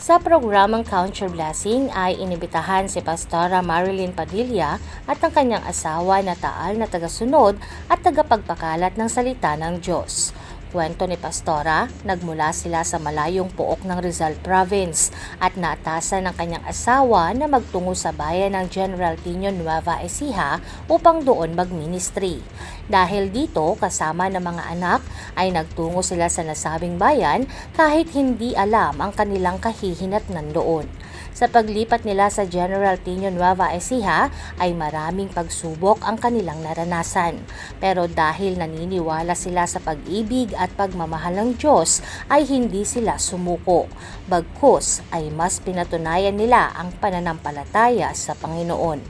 Sa programang Count Your Blessing ay inibitahan si Pastora Marilyn Padilla at ang kanyang asawa na taal na tagasunod at tagapagpakalat ng salita ng Diyos. Kwento ni Pastora, nagmula sila sa malayong pook ng Rizal Province at naatasan ng kanyang asawa na magtungo sa bayan ng General Tino Nueva Ecija upang doon mag-ministry. Dahil dito, kasama ng mga anak, ay nagtungo sila sa nasabing bayan kahit hindi alam ang kanilang kahihinatnan doon. Sa paglipat nila sa General Tino Nueva Ecija ay maraming pagsubok ang kanilang naranasan. Pero dahil naniniwala sila sa pag-ibig at pagmamahal ng Diyos ay hindi sila sumuko. Bagkus ay mas pinatunayan nila ang pananampalataya sa Panginoon.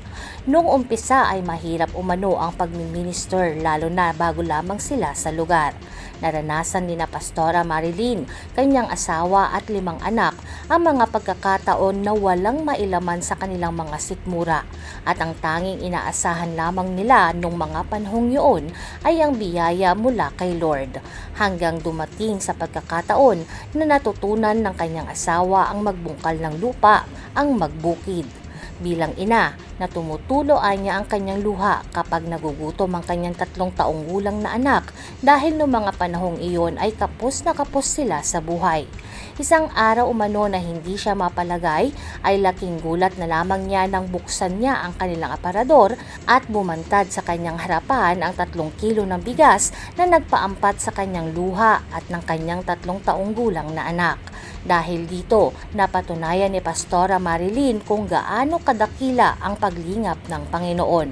Noong umpisa ay mahirap umano ang pagmiminister lalo na bago lamang sila sa lugar. Naranasan ni na Pastora Marilyn, kanyang asawa at limang anak ang mga pagkakataon na walang mailaman sa kanilang mga sikmura. At ang tanging inaasahan lamang nila nung mga panahong yun ay ang biyaya mula kay Lord. Hanggang dumating sa pagkakataon na natutunan ng kanyang asawa ang magbungkal ng lupa, ang magbukid bilang ina na tumutuloan niya ang kanyang luha kapag nagugutom ang kanyang tatlong taong gulang na anak dahil noong mga panahong iyon ay kapos na kapos sila sa buhay. Isang araw umano na hindi siya mapalagay ay laking gulat na lamang niya nang buksan niya ang kanilang aparador at bumantad sa kanyang harapan ang tatlong kilo ng bigas na nagpaampat sa kanyang luha at ng kanyang tatlong taong gulang na anak. Dahil dito, napatunayan ni Pastora Marilyn kung gaano kadakila ang paglingap ng Panginoon.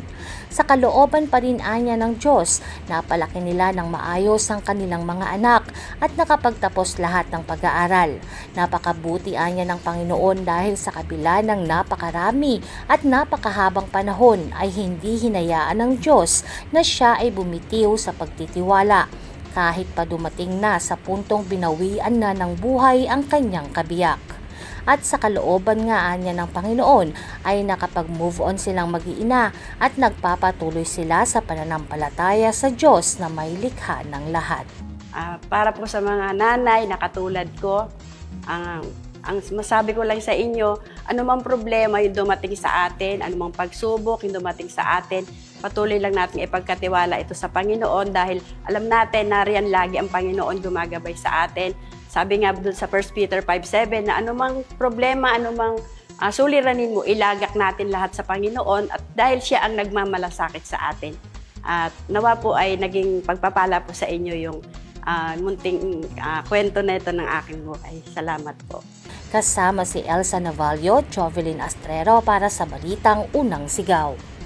Sa kalooban pa rin anya ng Diyos, napalaki nila ng maayos ang kanilang mga anak at nakapagtapos lahat ng pag-aaral. Napakabuti anya ng Panginoon dahil sa kabila ng napakarami at napakahabang panahon ay hindi hinayaan ng Diyos na siya ay bumitiw sa pagtitiwala kahit pa dumating na sa puntong binawian na ng buhay ang kanyang kabiyak. At sa kalooban nga niya ng Panginoon ay nakapag-move on silang mag-iina at nagpapatuloy sila sa pananampalataya sa Diyos na may likha ng lahat. Ah, para po sa mga nanay na katulad ko, ang ang masabi ko lang sa inyo, anumang problema yung dumating sa atin, anumang pagsubok yung dumating sa atin, patuloy lang natin ipagkatiwala ito sa Panginoon dahil alam natin na riyan lagi ang Panginoon gumagabay sa atin. Sabi nga doon sa 1 Peter 5.7 na anumang problema, anumang uh, suliranin mo, ilagak natin lahat sa Panginoon at dahil siya ang nagmamalasakit sa atin. At nawa po ay naging pagpapala po sa inyo yung ah, munting ah, kwento na ito ng aking buhay. Salamat po. Kasama si Elsa Navallo, Jovelyn Astrero para sa Balitang Unang Sigaw.